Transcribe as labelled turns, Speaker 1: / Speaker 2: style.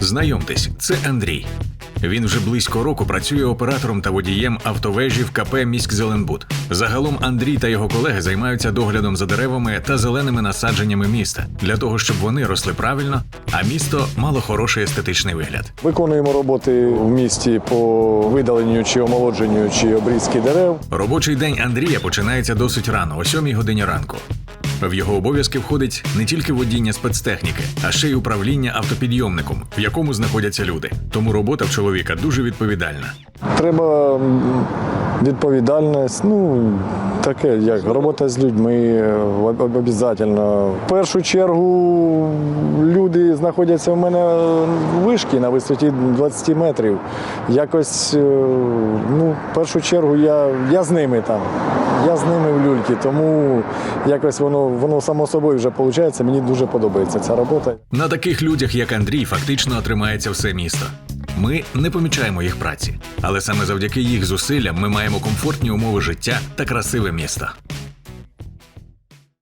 Speaker 1: Знайомтесь, це Андрій. Він вже близько року працює оператором та водієм автовежі в КП Міськзеленбуд. Загалом Андрій та його колеги займаються доглядом за деревами та зеленими насадженнями міста для того, щоб вони росли правильно, а місто мало хороший естетичний вигляд.
Speaker 2: Виконуємо роботи в місті по видаленню чи омолодженню чи обрізки дерев.
Speaker 1: Робочий день Андрія починається досить рано, о 7 годині ранку. В його обов'язки входить не тільки водіння спецтехніки, а ще й управління автопідйомником, в якому знаходяться люди. Тому робота в чоловіка дуже відповідальна.
Speaker 2: Треба відповідальність, ну таке, як робота з людьми е, об- обов'язково. В першу чергу люди знаходяться в мене вишки на висоті 20 метрів. Якось, е, ну, в першу чергу я, я з ними там. Я з ними в люльці, тому якось воно, воно само собою вже виходить. Мені дуже подобається ця робота.
Speaker 1: На таких людях, як Андрій, фактично тримається все місто. Ми не помічаємо їх праці, але саме завдяки їх зусиллям ми маємо комфортні умови життя та красиве місто.